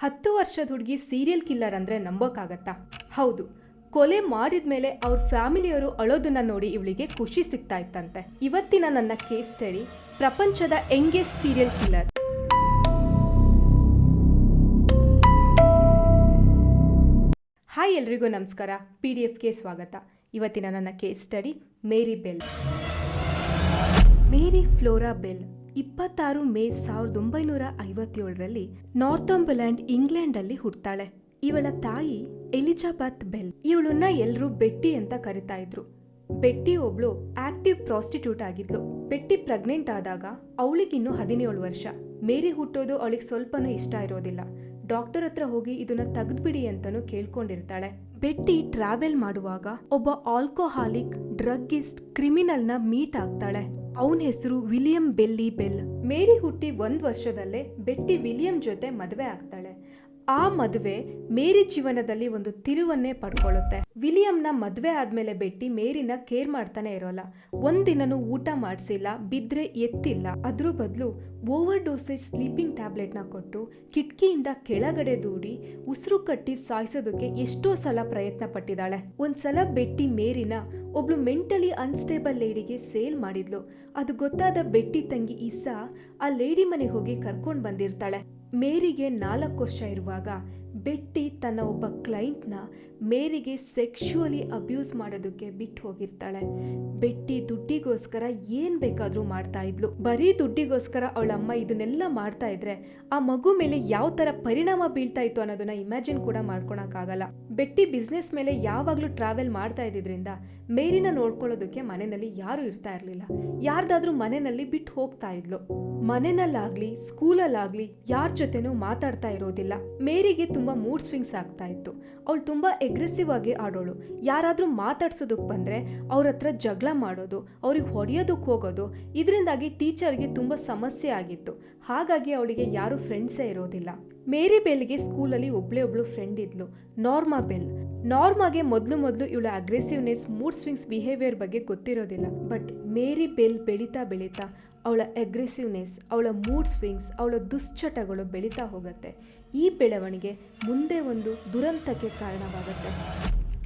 ಹತ್ತು ವರ್ಷದ ಹುಡುಗಿ ಸೀರಿಯಲ್ ಕಿಲ್ಲರ್ ಅಂದರೆ ನಂಬೋಕ್ಕಾಗತ್ತಾ ಹೌದು. ಕೊಲೆ ಮಾಡಿದ ಮೇಲೆ ಅವ್ರ ಫ್ಯಾಮಿಲಿಯವರು ಅಳೋದನ್ನ ನೋಡಿ ಇವಳಿಗೆ ಖುಷಿ ಸಿಗ್ತಾ ಇತ್ತಂತೆ. ಇವತ್ತಿನ ನನ್ನ ಕೇಸ್ ಸ್ಟಡಿ ಪ್ರಪಂಚದ ಯಂಗೆಸ್ಟ್ ಸೀರಿಯಲ್ ಕಿಲ್ಲರ್ ಹಾಯ್ ಎಲ್ರಿಗೂ ನಮಸ್ಕಾರ. ಪಿ ಡಿ ಎಫ್ಗೆ ಸ್ವಾಗತ. ಇವತ್ತಿನ ನನ್ನ case study Mary Bell. Mary Flora Bell. ಇಪ್ಪತ್ತಾರು ಮೇ ಸಾವಿರದ ಒಂಬೈನೂರ ಐವತ್ತೇಳರಲ್ಲಿ ನಾರ್ಥಂಬರ್ಲ್ಯಾಂಡ್ ಇಂಗ್ಲೆಂಡಲ್ಲಿ ಹುಟ್ತಾಳೆ. ಇವಳ ತಾಯಿ ಎಲಿಜಾಬೆತ್ ಬೆಲ್. ಇವಳನ್ನ ಎಲ್ಲರೂ ಬೆಟ್ಟಿ ಅಂತ ಕರಿತಾ ಇದ್ರು. ಬೆಟ್ಟಿ ಒಬ್ಳು ಆಕ್ಟಿವ್ ಪ್ರಾಸ್ಟಿಟ್ಯೂಟ್ ಆಗಿದ್ಲು. ಬೆಟ್ಟಿ ಪ್ರೆಗ್ನೆಂಟ್ ಆದಾಗ ಅವಳಿಗಿನ್ನು ಹದಿನೇಳು ವರ್ಷ. ಮೇರಿ ಹುಟ್ಟೋದು ಅವಳಿಗೆ ಸ್ವಲ್ಪನೂ ಇಷ್ಟ ಇರೋದಿಲ್ಲ. ಡಾಕ್ಟರ್ ಹತ್ರ ಹೋಗಿ ಇದನ್ನ ತೆಗೆದ್ಬಿಡಿ ಅಂತಾನು ಕೇಳ್ಕೊಂಡಿರ್ತಾಳೆ. ಬೆಟ್ಟಿ ಟ್ರಾವೆಲ್ ಮಾಡುವಾಗ ಒಬ್ಬ ಆಲ್ಕೋಹಾಲಿಕ್ ಡ್ರಗ್ಗಿಸ್ಟ್ ಕ್ರಿಮಿನಲ್ನ ಮೀಟ್ ಆಗ್ತಾಳೆ. ಅವನ ಹೆಸರು ವಿಲಿಯಂ ಬೆಲ್ಲಿ ಬೆಲ್. ಮೇರಿ ಹುಟ್ಟಿ ಒಂದು ವರ್ಷದಲ್ಲೇ ಬೆಟ್ಟಿ ವಿಲಿಯಂ ಜೊತೆ ಮದುವೆ ಆಗ್ತಾಳೆ. ಆ ಮದುವೆ ಮೇರಿ ಜೀವನದಲ್ಲಿ ಒಂದು ತಿರುವನ್ನೇ ಪಡ್ಕೊಳ್ಳುತ್ತೆ. ವಿಲಿಯಂನ ಮದುವೆ ಆದ್ಮೇಲೆ ಬೆಟ್ಟಿ ಮೇರಿನ ಕೇರ್ ಮಾಡ್ತಾನೆ ಇರೋಲ್ಲ. ಒಂದಿನನೂ ಊಟ ಮಾಡಿಸಿಲ್ಲ, ಬಿದ್ರೆ ಎತ್ತಿಲ್ಲ. ಅದ್ರ ಬದಲು ಓವರ್ ಡೋಸೇಜ್ ಸ್ಲೀಪಿಂಗ್ ಟ್ಯಾಬ್ಲೆಟ್ನ ಕೊಟ್ಟು ಕಿಟಕಿಯಿಂದ ಕೆಳಗಡೆ ದೂಡಿ ಉಸಿರು ಕಟ್ಟಿ ಸಾಯಿಸೋದಕ್ಕೆ ಎಷ್ಟೋ ಸಲ ಪ್ರಯತ್ನ ಪಟ್ಟಿದ್ದಾಳೆ ಒಂದ್ಸಲ ಬೆಟ್ಟಿ ಮೇರಿನ ಒಬ್ಳು ಮೆಂಟಲಿ ಅನ್ಸ್ಟೇಬಲ್ ಲೇಡಿಗೆ ಸೇಲ್ ಮಾಡಿದ್ಲು. ಅದು ಗೊತ್ತಾದ ಬೆಟ್ಟಿ ತಂಗಿ ಇಸಾ ಆ ಲೇಡಿ ಮನೆಗೆ ಹೋಗಿ ಕರ್ಕೊಂಡು ಬಂದಿರ್ತಾಳೆ. ಮೇರಿಗೆ ನಾಲ್ಕು ವರ್ಷ ಇರುವಾಗ ಬೆಟ್ಟಿ ತನ್ನ ಒಬ್ಬ ಕ್ಲೈಂಟ್ನ ಮೇರಿಗೆ ಸೆಕ್ಷುವಲಿ ಅಬ್ಯೂಸ್ ಮಾಡೋದಕ್ಕೆ ಬಿಟ್ಟು ಹೋಗಿರ್ತಾಳೆ. ಬೆಟ್ಟಿ ದುಡ್ಡಿಗೋಸ್ಕರ ಏನ್ ಬೇಕಾದರೂ ಮಾಡ್ತಾ ಇದ್ಲು. ಬರೀ ದುಡ್ಡಿಗೋಸ್ಕರ ಅವಳ ಅಮ್ಮ ಇದನ್ನೆಲ್ಲ ಮಾಡ್ತಾ ಇದ್ರೆ ಆ ಮಗು ಮೇಲೆ ಯಾವ ತರ ಪರಿಣಾಮ ಬೀಳ್ತಾ ಇತ್ತು ಅನ್ನೋದನ್ನ ಇಮ್ಯಾಜಿನ್ ಕೂಡ ಮಾಡ್ಕೊಳಕ್ಕಾಗಲ್ಲ ಬೆಟ್ಟಿ ಬಿಸ್ನೆಸ್ ಮೇಲೆ ಯಾವಾಗಲೂ ಟ್ರಾವೆಲ್ ಮಾಡ್ತಾ ಇದ್ದಿದ್ರಿಂದ ಮೇರಿನ ನೋಡ್ಕೊಳ್ಳೋದಕ್ಕೆ ಮನೆಯಲ್ಲಿ ಯಾರು ಇರ್ತಾ ಇರಲಿಲ್ಲ. ಯಾರ್ದಾದ್ರೂ ಮನೆಯಲ್ಲಿ ಬಿಟ್ಟು ಹೋಗ್ತಾ ಇದ್ಲು. ಮನೆಯಲ್ಲಾಗ್ಲಿ ಸ್ಕೂಲಲ್ಲಾಗ್ಲಿ ಯಾರ ಜೊತೆನೂ ಮಾತಾಡ್ತಾ ಇರೋದಿಲ್ಲ. ಮೇರಿಗೆ ತುಂಬ ಮೂಡ್ ಸ್ವಿಂಗ್ಸ್ ಆಗ್ತಾ ಇತ್ತು. ಅವಳು ತುಂಬ ಎಗ್ರೆಸಿವ್ ಆಗಿ ಆಡೋಳು. ಯಾರಾದರೂ ಮಾತಾಡ್ಸೋದಕ್ಕೆ ಬಂದ್ರೆ ಅವ್ರ ಹತ್ರ ಜಗಳ ಮಾಡೋದು, ಅವ್ರಿಗೆ ಹೊಡೆಯೋದಕ್ಕೆ ಹೋಗೋದು, ಇದರಿಂದಾಗಿ ಟೀಚರ್ಗೆ ತುಂಬ ಸಮಸ್ಯೆ ಆಗಿತ್ತು. ಹಾಗಾಗಿ ಅವಳಿಗೆ ಯಾರು ಫ್ರೆಂಡ್ಸೇ ಇರೋದಿಲ್ಲ. ಮೇರಿ ಬೆಲ್ಗೆ ಸ್ಕೂಲಲ್ಲಿ ಒಬ್ಳೆ ಒಬ್ಳು ಫ್ರೆಂಡ್ ಇದ್ಲು, ನಾರ್ಮಾ ಬೆಲ್. ನಾರ್ಮಾಗೆ ಮೊದಲು ಮೊದಲು ಇವಳ ಅಗ್ರೆಸಿವ್ನೆಸ್ ಮೂಡ್ ಸ್ವಿಂಗ್ಸ್ ಬಿಹೇವಿಯರ್ ಬಗ್ಗೆ ಗೊತ್ತಿರೋದಿಲ್ಲ. ಬಟ್ ಮೇರಿ ಬೆಲ್ ಬೆಳೀತಾ ಬೆಳೀತಾ ಅವಳ ಅಗ್ರೆಸಿವ್ನೆಸ್ ಅವಳ ಮೂಡ್ ಸ್ವಿಂಗ್ಸ್ ಅವಳ ದುಶ್ಚಟಗಳು ಬೆಳೀತಾ ಹೋಗುತ್ತೆ. ಈ ಬೆಳವಣಿಗೆ ಮುಂದೆ ಒಂದು ದುರಂತಕ್ಕೆ ಕಾರಣವಾಗುತ್ತೆ.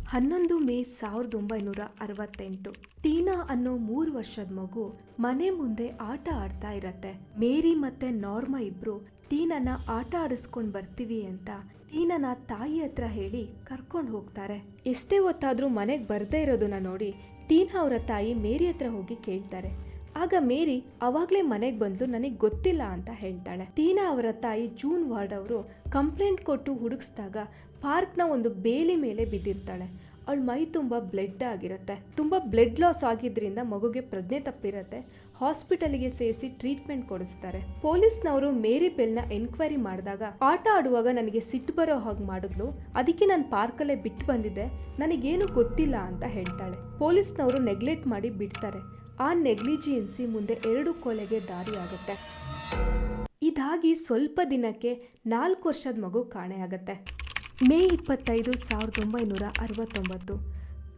ಹನ್ನೊಂದು ಮೇ ಸಾವಿರದ ಒಂಬೈನೂರ ಅರವತ್ತೆಂಟು. ಟೀನಾ ಅನ್ನೋ ಮೂರು ವರ್ಷದ ಮಗು ಮನೆ ಮುಂದೆ ಆಟ ಆಡ್ತಾ ಇರತ್ತೆ. ಮೇರಿ ಮತ್ತೆ ನಾರ್ಮಾ ಇಬ್ರು ಟೀನನ ಆಟ ಆಡಿಸ್ಕೊಂಡು ಬರ್ತೀವಿ ಅಂತ ಟೀನನ ತಾಯಿ ಹತ್ರ ಹೇಳಿ ಕರ್ಕೊಂಡು ಹೋಗ್ತಾರೆ. ಎಷ್ಟೇ ಹೊತ್ತಾದರೂ ಮನೆಗೆ ಬರದೇ ಇರೋದನ್ನ ನೋಡಿ ಟೀನಾ ಅವರ ತಾಯಿ ಮೇರಿ ಹತ್ರ ಹೋಗಿ ಕೇಳ್ತಾರೆ. ಆಗ ಮೇರಿ ಅವಾಗಲೇ ಮನೆಗೆ ಬಂದು ನನಗೆ ಗೊತ್ತಿಲ್ಲ ಅಂತ ಹೇಳ್ತಾಳೆ. ಟೀನಾ ಅವರ ತಾಯಿ ಜೂನ್ ವಾರ್ಡ್ ಅವರು ಕಂಪ್ಲೇಂಟ್ ಕೊಟ್ಟು ಹುಡುಗಿಸಿದಾಗ ಪಾರ್ಕ್ನ ಒಂದು ಬೇಲಿ ಮೇಲೆ ಬಿದ್ದಿರ್ತಾಳೆ. ಅವಳ ಮೈ ತುಂಬ ಬ್ಲಡ್ ಆಗಿರುತ್ತೆ. ತುಂಬ ಬ್ಲಡ್ ಲಾಸ್ ಆಗಿದ್ರಿಂದ ಮಗುಗೆ ಪ್ರಜ್ಞೆ ತಪ್ಪಿರುತ್ತೆ. ಹಾಸ್ಪಿಟಲ್ಗೆ ಸೇರಿಸಿ ಟ್ರೀಟ್ಮೆಂಟ್ ಕೊಡಿಸ್ತಾರೆ. ಪೊಲೀಸ್ನವರು ಮೇರಿ ಬೆಲ್ನ ಎನ್ಕ್ವೈರಿ ಮಾಡಿದಾಗ ಆಟ ಆಡುವಾಗ ನನಗೆ ಸಿಟ್ಟು ಬರೋ ಹಾಗೆ ಮಾಡಿದ್ಲು. ಅದಕ್ಕೆ ನಾನು ಪಾರ್ಕಲ್ಲೇ ಬಿಟ್ಟು ಬಂದಿದ್ದೆ. ನನಗೇನು ಗೊತ್ತಿಲ್ಲ ಅಂತ ಹೇಳ್ತಾಳೆ. ಪೊಲೀಸ್ನವರು ನೆಗ್ಲೆಕ್ಟ್ ಮಾಡಿ ಬಿಡ್ತಾರೆ. ಆ ನೆಗ್ಲಿಜಿಯನ್ಸಿ ಮುಂದೆ ಎರಡು ಕೊಲೆಗೆ ದಾರಿಯಾಗುತ್ತೆ. ಇದಾಗಿ ಸ್ವಲ್ಪ ದಿನಕ್ಕೆ ನಾಲ್ಕು ವರ್ಷದ ಮಗು ಕಾಣೆಯಾಗತ್ತೆ. ಮೇ ಇಪ್ಪತ್ತೈದು, ಸಾವಿರದ ಒಂಬೈನೂರ ಅರವತ್ತೊಂಬತ್ತು.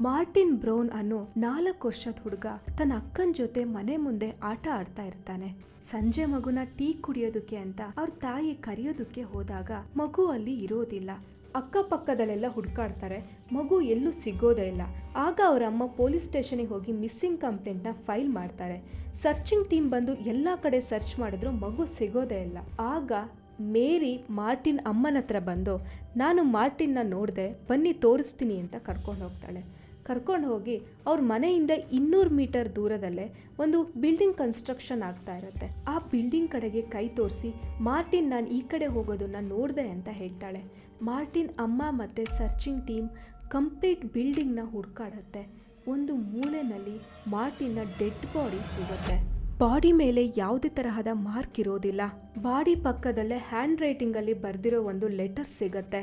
ಮಾರ್ಟಿನ್ ಬ್ರೌನ್ ಅನ್ನೋ ನಾಲ್ಕು ವರ್ಷದ ಹುಡುಗ ತನ್ನ ಅಕ್ಕನ ಜೊತೆ ಮನೆ ಮುಂದೆ ಆಟ ಆಡ್ತಾ ಇರ್ತಾನೆ. ಸಂಜೆ ಮಗುನ ಟೀ ಕುಡಿಯೋದಕ್ಕೆ ಅಂತ ಅವ್ರ ತಾಯಿ ಕರೆಯೋದಕ್ಕೆ ಹೋದಾಗ ಮಗು ಅಲ್ಲಿ ಇರೋದಿಲ್ಲ. ಅಕ್ಕಪಕ್ಕದಲ್ಲೆಲ್ಲ ಹುಡ್ಕಾಡ್ತಾರೆ, ಮಗು ಎಲ್ಲೂ ಸಿಗೋದೇ ಇಲ್ಲ. ಆಗ ಅವರ ಅಮ್ಮ ಪೊಲೀಸ್ ಸ್ಟೇಷನ್ಗೆ ಹೋಗಿ ಮಿಸ್ಸಿಂಗ್ ಕಂಪ್ಲೇಂಟ್ನ ಫೈಲ್ ಮಾಡ್ತಾರೆ. ಸರ್ಚಿಂಗ್ ಟೀಮ್ ಬಂದು ಎಲ್ಲ ಕಡೆ ಸರ್ಚ್ ಮಾಡಿದ್ರು ಮಗು ಸಿಗೋದೇ ಇಲ್ಲ. ಆಗ ಮೇರಿ ಮಾರ್ಟಿನ್ ಅಮ್ಮನ ಹತ್ರ ಬಂದು, ನಾನು ಮಾರ್ಟಿನ್ನ ನೋಡಿದೆ, ಬನ್ನಿ ತೋರಿಸ್ತೀನಿ ಅಂತ ಕರ್ಕೊಂಡು ಹೋಗ್ತಾಳೆ ಕರ್ಕೊಂಡು ಹೋಗಿ ಅವ್ರ ಮನೆಯಿಂದ ಇನ್ನೂರು ಮೀಟರ್ ದೂರದಲ್ಲೇ ಒಂದು ಬಿಲ್ಡಿಂಗ್ ಕನ್ಸ್ಟ್ರಕ್ಷನ್ ಆಗ್ತಾ ಇರುತ್ತೆ. ಆ ಬಿಲ್ಡಿಂಗ್ ಕಡೆಗೆ ಕೈ ತೋರಿಸಿ, ಮಾರ್ಟಿನ್, ನಾನು ಈ ಕಡೆ ಹೋಗೋದನ್ನ ನೋಡಿದೆ ಅಂತ ಹೇಳ್ತಾಳೆ. ಮಾರ್ಟಿನ್ ಅಮ್ಮ ಮತ್ತು ಸರ್ಚಿಂಗ್ ಟೀಮ್ ಕಂಪ್ಲೀಟ್ ಬಿಲ್ಡಿಂಗ್ನ ಹುಡ್ಕಾಡತ್ತೆ. ಒಂದು ಮೂಲೆಯಲ್ಲಿ ಮಾರ್ಟಿನ್ನ ಡೆಡ್ ಬಾಡಿ ಸಿಗುತ್ತೆ. ಬಾಡಿ ಮೇಲೆ ಯಾವುದೇ ತರಹದ ಮಾರ್ಕ್ ಇರೋದಿಲ್ಲ. ಬಾಡಿ ಪಕ್ಕದಲ್ಲೇ ಹ್ಯಾಂಡ್ ರೈಟಿಂಗಲ್ಲಿ ಬರೆದಿರೋ ಒಂದು ಲೆಟರ್ ಸಿಗತ್ತೆ.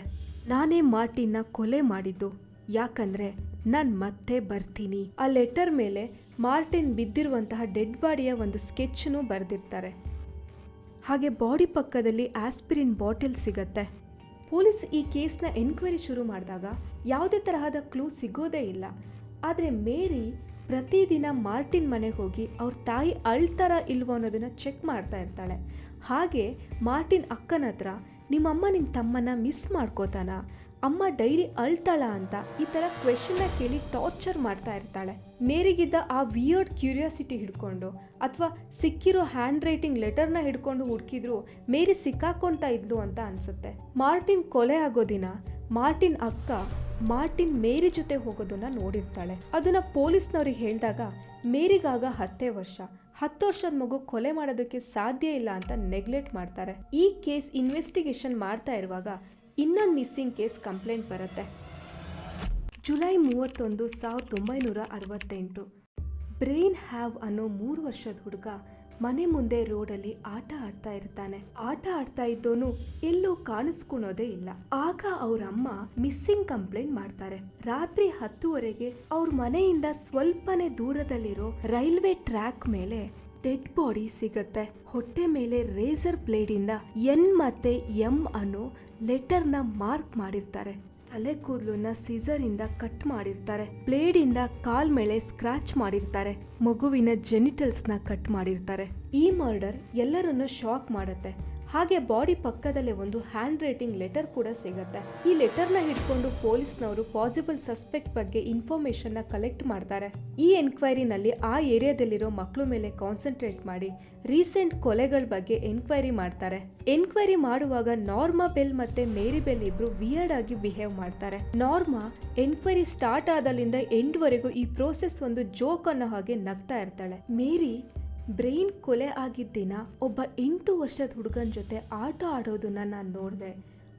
ನಾನೇ ಮಾರ್ಟಿನ್ನ ಕೊಲೆ ಮಾಡಿದ್ದು. ಯಾಕಂದ್ರೆ ನಾನು ಮತ್ತೆ ಬರ್ತೀನಿ. ಆ ಲೆಟರ್ ಮೇಲೆ ಮಾರ್ಟಿನ್ ಬಿದ್ದಿರುವಂತಹ ಡೆಡ್ ಬಾಡಿಯ ಒಂದು ಸ್ಕೆಚ್ನು ಬರೆದಿರ್ತಾರೆ. ಹಾಗೆ ಬಾಡಿ ಪಕ್ಕದಲ್ಲಿ ಆಸ್ಪಿರಿನ್ ಬಾಟಲ್ ಸಿಗತ್ತೆ. ಪೊಲೀಸ್ ಈ ಕೇಸ್ನ ಎನ್ಕ್ವೈರಿ ಶುರು ಮಾಡಿದಾಗ ಯಾವುದೇ ತರಹದ ಕ್ಲೂ ಸಿಗೋದೇ ಇಲ್ಲ. ಆದರೆ ಮೇರಿ ಪ್ರತಿದಿನ ಮಾರ್ಟಿನ್ ಮನೆಗೆ ಹೋಗಿ ಅವ್ರ ತಾಯಿ ಅಳ್ತಾರ ಇಲ್ವೋ ಅನ್ನೋದನ್ನು ಚೆಕ್ ಮಾಡ್ತಾ ಇರ್ತಾಳೆ. ಹಾಗೆ ಮಾರ್ಟಿನ್ ಅಕ್ಕನ ಹತ್ರ ನಿಮ್ಮಮ್ಮ ನಿಮ್ಮ ತಮ್ಮನ ಮಿಸ್ ಮಾಡ್ಕೋತಾನ? ಅಮ್ಮ ಡೈಲಿ ಅಳ್ತಾಳ ಅಂತ ಈ ಥರ ಕ್ವೆಶನ್ನ ಕೇಳಿ ಟಾರ್ಚರ್ ಮಾಡ್ತಾ ಇರ್ತಾಳೆ. ಮೇರಿಗಿದ್ದ ಆ ವಿಯರ್ಡ್ ಕ್ಯೂರಿಯಾಸಿಟಿ ಹಿಡ್ಕೊಂಡು ಅಥವಾ ಸಿಕ್ಕಿರೋ ಹ್ಯಾಂಡ್ ರೈಟಿಂಗ್ ಲೆಟರ್ನ ಹಿಡ್ಕೊಂಡು ಹುಡುಕಿದ್ರು ಮೇರಿ ಸಿಕ್ಕಾಕೊಳ್ತಾ ಇದ್ಲು ಅಂತ ಅನ್ಸುತ್ತೆ. ಮಾರ್ಟಿನ್ ಕೊಲೆ ಆಗೋ ದಿನ ಮಾರ್ಟಿನ್ ಅಕ್ಕ ಮಾರ್ಟಿನ್ ಮೇರಿ ಜೊತೆ ಹೋಗೋದನ್ನ ನೋಡಿರ್ತಾಳೆ. ಅದನ್ನ ಪೊಲೀಸ್ನವ್ರಿಗೆ ಹೇಳಿದಾಗ ಮೇರಿಗಾಗ ಹತ್ತೇ ವರ್ಷ. ಹತ್ತು ವರ್ಷದ ಮಗು ಕೊಲೆ ಮಾಡೋದಕ್ಕೆ ಸಾಧ್ಯ ಇಲ್ಲ ಅಂತ ನೆಗ್ಲೆಕ್ಟ್ ಮಾಡ್ತಾರೆ. ಈ ಕೇಸ್ ಇನ್ವೆಸ್ಟಿಗೇಷನ್ ಮಾಡ್ತಾ ಇರುವಾಗ ಇನ್ನೊಂದು ಮಿಸ್ಸಿಂಗ್ ಕೇಸ್ ಕಂಪ್ಲೇಂಟ್ ಬರುತ್ತೆ. ಜುಲೈ ಮೂವತ್ತೊಂದು, ಸಾವಿರದ ಒಂಬೈನೂರ ಅರವತ್ತೆಂಟು. ಬ್ರೈನ್ ಹ್ಯಾವ್ ಅನ್ನೋ ಮೂರು ವರ್ಷದ ಹುಡುಗ ಮನೆ ಮುಂದೆ ರೋಡಲ್ಲಿ ಆಟ ಆಡ್ತಾ ಇರ್ತಾನೆ. ಆಟ ಆಡ್ತಾ ಇದ್ದೋನು ಎಲ್ಲೂ ಕಾಣಿಸ್ಕೊಳೋದೇ ಇಲ್ಲ. ಆಗ ಅವ್ರ ಅಮ್ಮ ಮಿಸ್ಸಿಂಗ್ ಕಂಪ್ಲೇಂಟ್ ಮಾಡ್ತಾರೆ. ರಾತ್ರಿ ಹತ್ತುವರೆಗೆ ಅವ್ರ ಮನೆಯಿಂದ ಸ್ವಲ್ಪನೇ ದೂರದಲ್ಲಿರೋ ರೈಲ್ವೆ ಟ್ರ್ಯಾಕ್ ಮೇಲೆ ಡೆಡ್ ಬಾಡಿ ಸಿಗುತ್ತೆ. ಹೊಟ್ಟೆ ಮೇಲೆ ರೇಸರ್ ಬ್ಲೇಡ್ ಇಂದ ಎನ್ ಮತ್ತೆ ಎಂ ಅನ್ನೋ ಲೆಟರ್ನ ಮಾರ್ಕ್ ಮಾಡಿರ್ತಾರೆ. ತಲೆ ಕೂದಲನ್ನ ಸೀಸರ್ ಇಂದ ಕಟ್ ಮಾಡಿರ್ತಾರೆ. ಬ್ಲೇಡ್ ಇಂದ ಕಾಲ್ ಮೇಲೆ ಸ್ಕ್ರಾಚ್ ಮಾಡಿರ್ತಾರೆ. ಮಗುವಿನ ಜೆನಿಟಲ್ಸ್ನ ಕಟ್ ಮಾಡಿರ್ತಾರೆ. ಈ ಮರ್ಡರ್ ಎಲ್ಲರನ್ನು ಶಾಕ್ ಮಾಡುತ್ತೆ. ಹಾಗೆ ಬಾಡಿ ಪಕ್ಕದಲ್ಲೇ ಒಂದು ಹ್ಯಾಂಡ್ ರೈಟಿಂಗ್ ಲೆಟರ್ ಕೂಡ ಸಿಗುತ್ತೆ. ಈ ಲೆಟರ್ನ ಹಿಡ್ಕೊಂಡು ಪೊಲೀಸ್ನವರು ಪಾಸಿಬಲ್ ಸಸ್ಪೆಕ್ಟ್ ಬಗ್ಗೆ ಇನ್ಫಾರ್ಮೇಶನ್ನ ಕಲೆಕ್ಟ್ ಮಾಡ್ತಾರೆ. ಈ ಎನ್ಕ್ವೈರಿನಲ್ಲಿ ಆ ಏರಿಯಾದಲ್ಲಿರೋ ಮಕ್ಕಳು ಮೇಲೆ ಕಾನ್ಸಂಟ್ರೇಟ್ ಮಾಡಿ ರೀಸೆಂಟ್ ಕೊಲೆಗಳ ಬಗ್ಗೆ ಎನ್ಕ್ವೈರಿ ಮಾಡ್ತಾರೆ. ಎನ್ಕ್ವೈರಿ ಮಾಡುವಾಗ ನಾರ್ಮಾ ಬೆಲ್ ಮತ್ತೆ ಮೇರಿ ಬೆಲ್ ಇಬ್ರು ವಿಯರ್ಡ್ ಆಗಿ ಬಿಹೇವ್ ಮಾಡ್ತಾರೆ. ನಾರ್ಮಾ ಎನ್ಕ್ವೈರಿ ಸ್ಟಾರ್ಟ್ ಆದಲ್ಲಿಂದ ಎಂಡ್ ವರೆಗೂ ಈ ಪ್ರೋಸೆಸ್ ಒಂದು ಜೋಕ್ ಅನ್ನೋ ಹಾಗೆ ನಗ್ತಾ ಇರ್ತಾಳೆ. ಮೇರಿ ಬ್ರೈನ್ ಕೊಲೆ ಆಗಿದ್ದ ದಿನ ಒಬ್ಬ ಎಂಟು ವರ್ಷದ ಹುಡುಗನ ಜೊತೆ ಆಟ ಆಡೋದನ್ನ ನಾನು ನೋಡಿದೆ.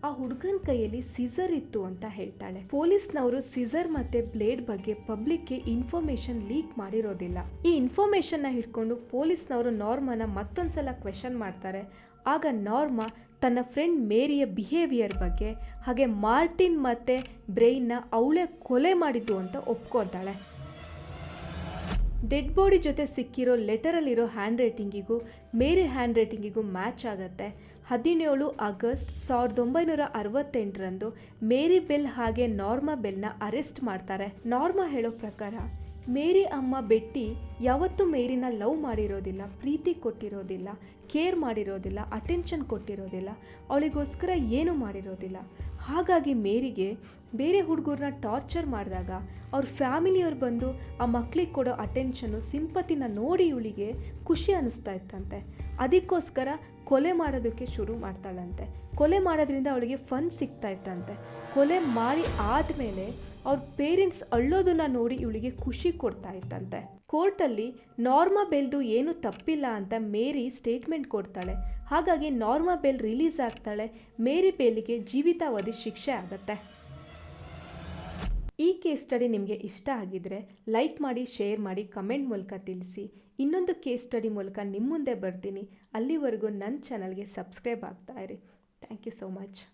ಆ ಹುಡುಗನ ಕೈಯಲ್ಲಿ ಸಿಸರ್ ಇತ್ತು ಅಂತ ಹೇಳ್ತಾಳೆ. ಪೊಲೀಸ್ನವರು ಸಿಸರ್ ಮತ್ತೆ ಬ್ಲೇಡ್ ಬಗ್ಗೆ ಪಬ್ಲಿಕ್ಗೆ ಇನ್ಫಾರ್ಮೇಶನ್ ಲೀಕ್ ಮಾಡಿರೋದಿಲ್ಲ. ಈ ಇನ್ಫಾರ್ಮೇಶನ್ನ ಹಿಡ್ಕೊಂಡು ಪೊಲೀಸ್ನವರು ನಾರ್ಮನ ಮತ್ತೊಂದ್ಸಲ ಕ್ವೆಶನ್ ಮಾಡ್ತಾರೆ. ಆಗ ನಾರ್ಮಾ ತನ್ನ ಫ್ರೆಂಡ್ ಮೇರಿಯ ಬಿಹೇವಿಯರ್ ಬಗ್ಗೆ, ಹಾಗೆ ಮಾರ್ಟಿನ್ ಮತ್ತೆ ಬ್ರೈನ್ನ ಅವಳೇ ಕೊಲೆ ಮಾಡಿದ್ದು ಅಂತ ಒಪ್ಕೊತಾಳೆ. ಡೆಡ್ ಬಾಡಿ ಜೊತೆ ಸಿಕ್ಕಿರೋ ಲೆಟರಲ್ಲಿರೋ ಹ್ಯಾಂಡ್ ರೈಟಿಂಗಿಗೂ ಮೇರಿ ಹ್ಯಾಂಡ್ ರೈಟಿಂಗಿಗೂ ಮ್ಯಾಚ್ ಆಗುತ್ತೆ. ಹದಿನೇಳು ಆಗಸ್ಟ್ ಸಾವಿರದ ಒಂಬೈನೂರ ಅರವತ್ತೆಂಟರಂದು ಮೇರಿ ಬೆಲ್ ಹಾಗೆ ನಾರ್ಮಾ ಬೆಲ್ನ ಅರೆಸ್ಟ್ ಮಾಡ್ತಾರೆ. ನಾರ್ಮಾ ಹೇಳೋ ಪ್ರಕಾರ, ಮೇರಿ ಅಮ್ಮ ಬೆಟ್ಟಿ ಯಾವತ್ತೂ ಮೇರಿನ ಲವ್ ಮಾಡಿರೋದಿಲ್ಲ, ಪ್ರೀತಿ ಕೊಟ್ಟಿರೋದಿಲ್ಲ. ಕೇರ್ ಮಾಡಿರೋದಿಲ್ಲ ಅಟೆನ್ಷನ್ ಕೊಟ್ಟಿರೋದಿಲ್ಲ, ಅವಳಿಗೋಸ್ಕರ ಏನೂ ಮಾಡಿರೋದಿಲ್ಲ. ಹಾಗಾಗಿ ಮೇರಿಗೆ ಬೇರೆ ಹುಡುಗರನ್ನ ಟಾರ್ಚರ್ ಮಾಡಿದಾಗ ಅವ್ರ ಫ್ಯಾಮಿಲಿಯವ್ರು ಬಂದು ಆ ಮಕ್ಕಳಿಗೆ ಕೊಡೋ ಅಟೆನ್ಷನ್ನು ಸಿಂಪತಿನ ನೋಡಿ ಇವಳಿಗೆ ಖುಷಿ ಅನ್ನಿಸ್ತಾ ಇತ್ತಂತೆ. ಅದಕ್ಕೋಸ್ಕರ ಕೊಲೆ ಮಾಡೋದಕ್ಕೆ ಶುರು ಮಾಡ್ತಾಳಂತೆ. ಕೊಲೆ ಮಾಡೋದ್ರಿಂದ ಅವಳಿಗೆ ಫನ್ ಸಿಗ್ತಾ ಇತ್ತಂತೆ. ಕೊಲೆ ಮಾಡಿ ಆದಮೇಲೆ ಅವ್ರ ಪೇರೆಂಟ್ಸ್ ಅಳ್ಳೋದನ್ನು ನೋಡಿ ಇವಳಿಗೆ ಖುಷಿ ಕೊಡ್ತಾ ಇತ್ತಂತೆ. ಕೋರ್ಟಲ್ಲಿ ನಾರ್ಮಾ ಬೆಲ್ದು ಏನು ತಪ್ಪಿಲ್ಲ ಅಂತ ಮೇರಿ ಸ್ಟೇಟ್ಮೆಂಟ್ ಕೊಡ್ತಾಳೆ. ಹಾಗಾಗಿ ನಾರ್ಮಾ ಬೆಲ್ ರಿಲೀಸ್ ಆಗ್ತಾಳೆ, ಮೇರಿ ಬೇಲಿಗೆ ಜೀವಿತಾವಧಿ ಶಿಕ್ಷೆ ಆಗುತ್ತೆ. ಈ ಕೇಸ್ ಸ್ಟಡಿ ನಿಮಗೆ ಇಷ್ಟ ಆಗಿದ್ರೆ ಲೈಕ್ ಮಾಡಿ, ಶೇರ್ ಮಾಡಿ, ಕಮೆಂಟ್ ಮೂಲಕ ತಿಳಿಸಿ. ಇನ್ನೊಂದು ಕೇಸ್ ಸ್ಟಡಿ ಮೂಲಕ ನಿಮ್ಮ ಮುಂದೆ ಬರ್ತೀನಿ. ಅಲ್ಲಿವರೆಗೂ ನನ್ನ ಚಾನಲ್ಗೆ ಸಬ್ಸ್ಕ್ರೈಬ್ ಆಗ್ತಾ ಇರಿ. Thank you so much.